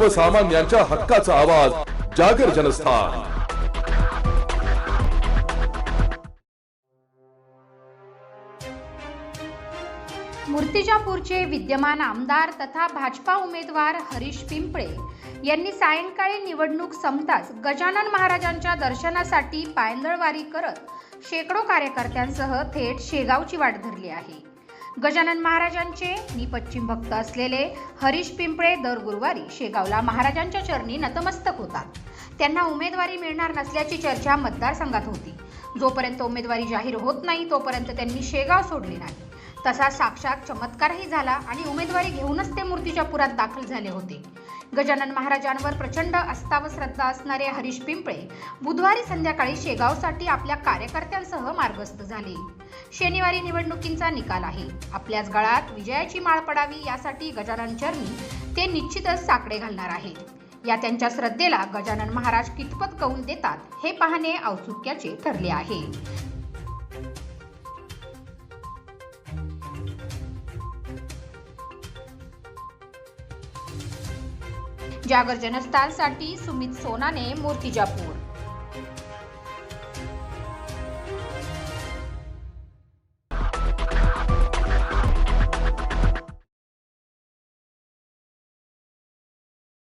सर्वसामान्यांच्या हक्काचा आवाज जागर जनस्थान. मूर्तिजापूरचे विद्यमान आमदार तथा भाजपा उमेदवार हरीश पिंपळे यांनी सायंकाळी निवडणूक संपताच गजानन महाराजांच्या दर्शनासाठी पायंदळवारी करत शेकडो कार्यकर्त्यांसह थेट शेगावची वाट धरली आहे. गजानन महाराजांचे निपश्चिम भक्त असलेले हरीश पिंपळे दर गुरुवारी शेगावला महाराजांच्या चरणी नतमस्तक होतात. त्यांना उमेदवारी मिळणार नसल्याची चर्चा मतदारसंघात होती. जोपर्यंत उमेदवारी जाहीर होत नाही तोपर्यंत त्यांनी शेगाव सोडले नाही. तसा साक्षात चमत्कारही झाला आणि उमेदवारी घेऊनच ते मूर्तीच्या पुरात दाखल झाले होते. गजानन महाराजांवर प्रचंड अस्ताव श्रद्धा असणारे हरीश पिंपळे बुधवारी संध्याकाळी शेगावसाठी आपल्या कार्यकर्त्यांसह मार्गस्थ झाले. शनिवारी निवडणुकींचा निकाल आहे. आपल्याच गळात विजयाची माळ पडावी यासाठी गजानन चरणी ते निश्चितच साकडे घालणार आहेत. या त्यांच्या श्रद्धेला गजानन महाराज कितपत कौल देतात हे पाहणे औत्सुक्याचे ठरले आहे. जागर जनस्थानसाठी सुमित सोनाने मूर्तिजापूर.